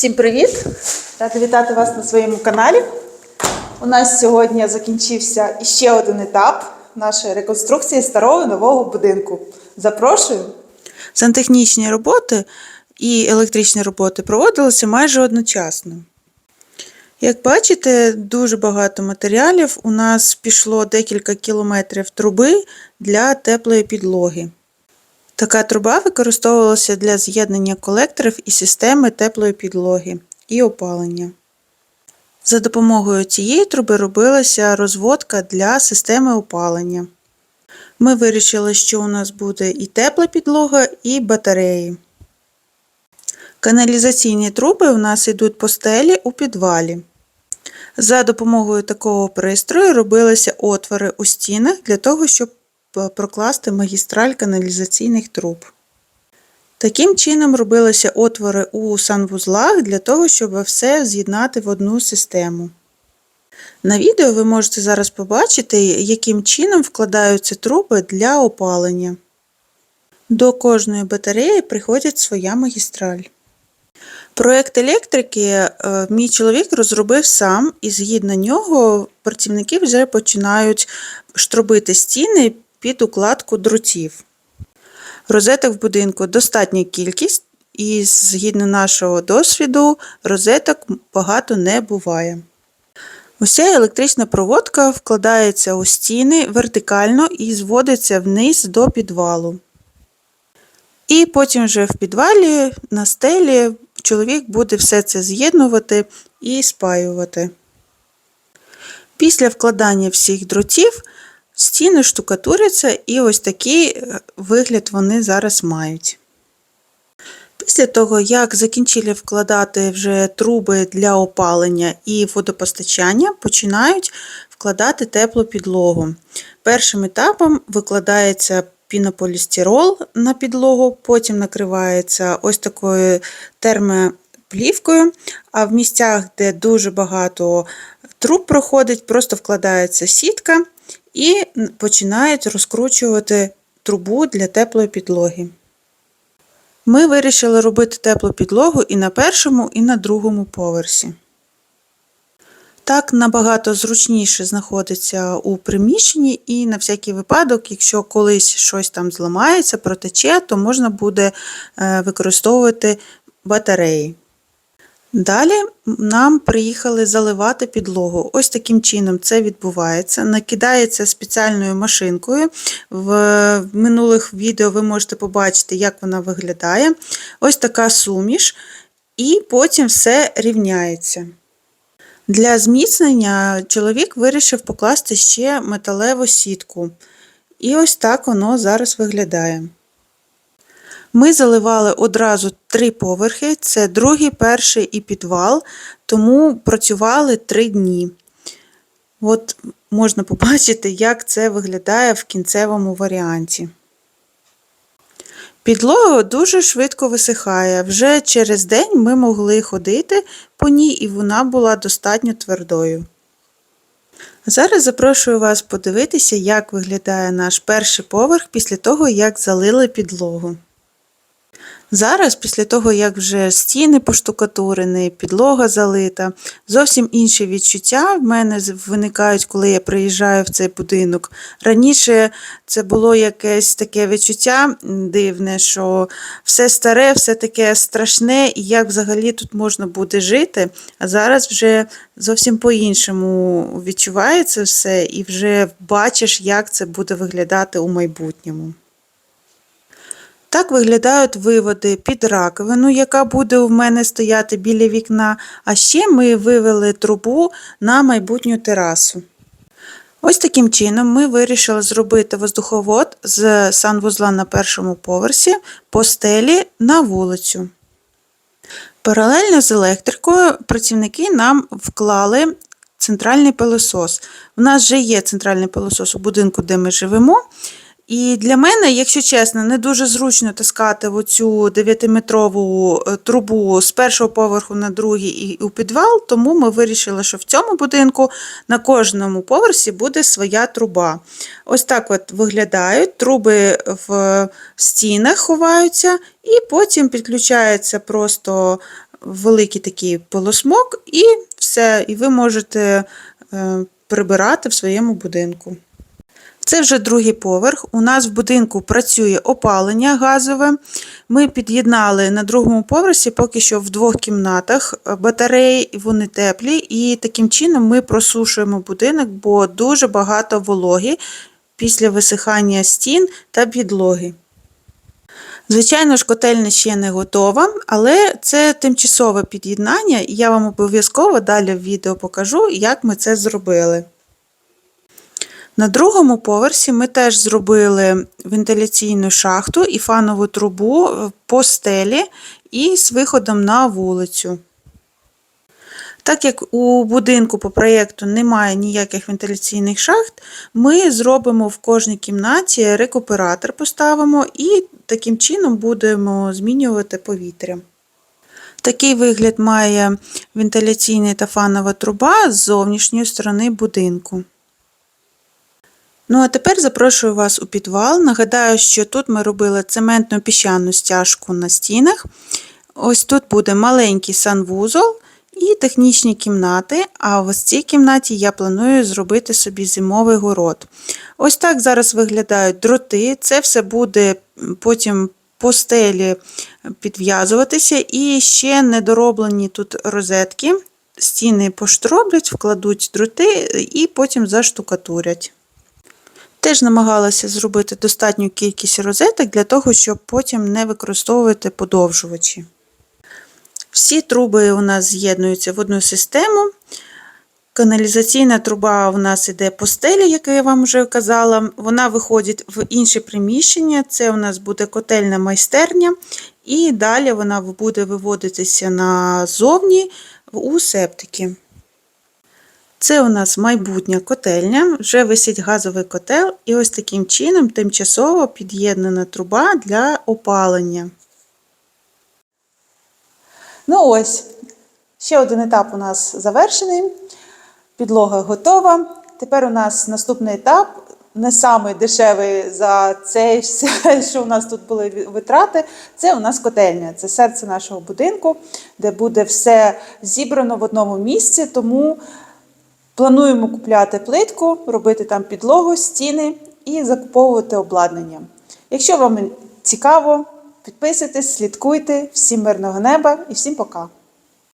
Всім привіт! Рада вітати вас на своєму каналі. У нас сьогодні закінчився іще один етап нашої реконструкції старого нового будинку. Запрошую. Сантехнічні роботи і електричні роботи проводилися майже одночасно. Як бачите, дуже багато матеріалів. У нас пішло декілька кілометрів труби для теплої підлоги. Така труба використовувалася для з'єднання колекторів і системи теплої підлоги і опалення. За допомогою цієї труби робилася розводка для системи опалення. Ми вирішили, що у нас буде і тепла підлога, і батареї. Каналізаційні труби у нас йдуть по стелі у підвалі. За допомогою такого пристрою робилися отвори у стінах для того, щоб прокласти магістраль каналізаційних труб. Таким чином робилися отвори у санвузлах для того, щоб все з'єднати в одну систему. На відео ви можете зараз побачити, яким чином вкладаються труби для опалення. До кожної батареї приходить своя магістраль. Проект електрики е, мій чоловік розробив сам, і згідно нього працівники вже починають штробити стіни під укладку дротів. Розеток в будинку достатня кількість, і згідно нашого досвіду, розеток багато не буває. Уся електрична проводка вкладається у стіни вертикально і зводиться вниз до підвалу. І потім вже в підвалі на стелі чоловік буде все це з'єднувати і спаювати. Після вкладання всіх дротів стіни штукатуряться, і ось такий е, вигляд вони зараз мають. Після того, як закінчили вкладати вже труби для опалення і водопостачання, починають вкладати теплу підлогу. Першим етапом викладається пінополістирол на підлогу, потім накривається ось такою термоплівкою, а в місцях, де дуже багато труб проходить, просто вкладається сітка і починають розкручувати трубу для теплої підлоги. Ми вирішили робити теплу підлогу і на першому, і на другому поверсі. Так набагато зручніше знаходиться у приміщенні, і на всякий випадок, якщо колись щось там зламається, протече, то можна буде е, використовувати батареї. Далі нам приїхали заливати підлогу. Ось таким чином це відбувається. Накидається спеціальною машинкою. В минулих відео ви можете побачити, як вона виглядає. Ось така суміш, і потім все рівняється. Для зміцнення чоловік вирішив покласти ще металеву сітку. І ось так воно зараз виглядає. Ми заливали одразу три поверхи: це другий, перший і підвал, тому працювали три дні. От можна побачити, як це виглядає в кінцевому варіанті. Підлога дуже швидко висихає. Вже через день ми могли ходити по ній, і вона була достатньо твердою. Зараз запрошую вас подивитися, як виглядає наш перший поверх після того, як залили підлогу. Зараз, після того, як вже стіни поштукатурені, підлога залита, зовсім інші відчуття в мене виникають, коли я приїжджаю в цей будинок. Раніше це було якесь таке відчуття дивне, що все старе, все таке страшне, і як взагалі тут можна буде жити. А зараз вже зовсім по-іншому відчувається все, і вже бачиш, як це буде виглядати у майбутньому. Так виглядають виводи під раковину, яка буде у мене стояти біля вікна, а ще ми вивели трубу на майбутню терасу. Ось таким чином ми вирішили зробити воздуховод з санвузла на першому поверсі по стелі на вулицю. Паралельно з електрикою працівники нам вклали центральний пилосос. У нас вже є центральний пилосос у будинку, де ми живемо. І для мене, якщо чесно, не дуже зручно таскати в оцю 9-метрову е, трубу з першого поверху на другий і у підвал, тому ми вирішили, що в цьому будинку на кожному поверсі буде своя труба. Ось так от виглядають, труби в стінах ховаються, і потім підключається просто великий такий полосмок, і все, і ви можете е, прибирати в своєму будинку. Це вже другий поверх. У нас в будинку працює опалення газове. Ми під'єднали на другому поверсі поки що в двох кімнатах батареї, вони теплі, і таким чином ми просушуємо будинок, бо дуже багато вологи після висихання стін та підлоги. Звичайно ж, котельня ще не готова, але це тимчасове під'єднання, і я вам обов'язково далі в відео покажу, як ми це зробили. На другому поверсі ми теж зробили вентиляційну шахту і фанову трубу по стелі і з виходом на вулицю. Так як у будинку по проєкту немає ніяких вентиляційних шахт, ми зробимо в кожній кімнаті рекуператор, поставимо і таким чином будемо змінювати повітря. Такий вигляд має вентиляційна та фанова труба з зовнішньої сторони будинку. Ну, а тепер запрошую вас у підвал. Нагадаю, що тут ми робили цементну піщану стяжку на стінах. Ось тут буде маленький санвузол і технічні кімнати. А в цій кімнаті я планую зробити собі зимовий город. Ось так зараз виглядають дроти. Це все буде потім по стелі підв'язуватися. І ще недороблені тут розетки. Стіни поштроблять, вкладуть дроти і потім заштукатурять. Теж намагалася зробити достатню кількість розеток для того, щоб потім не використовувати подовжувачі. Всі труби у нас з'єднуються в одну систему. Каналізаційна труба у нас йде по стелі, як я вам вже казала. Вона виходить в інше приміщення. Це у нас буде котельна майстерня, і далі вона буде виводитися назовні у септики. Це у нас майбутня котельня, вже висить газовий котел, і ось таким чином тимчасово під'єднана труба для опалення. Ну ось, ще один етап у нас завершений. Підлога готова. Тепер у нас наступний етап, не самий дешевий за все, що у нас тут були витрати. Це у нас котельня, це серце нашого будинку, де буде все зібрано в одному місці. Тому Плануємо купляти плитку, робити там підлогу, стіни і закуповувати обладнання. Якщо вам цікаво, підписуйтесь, слідкуйте. Всім мирного неба і всім пока!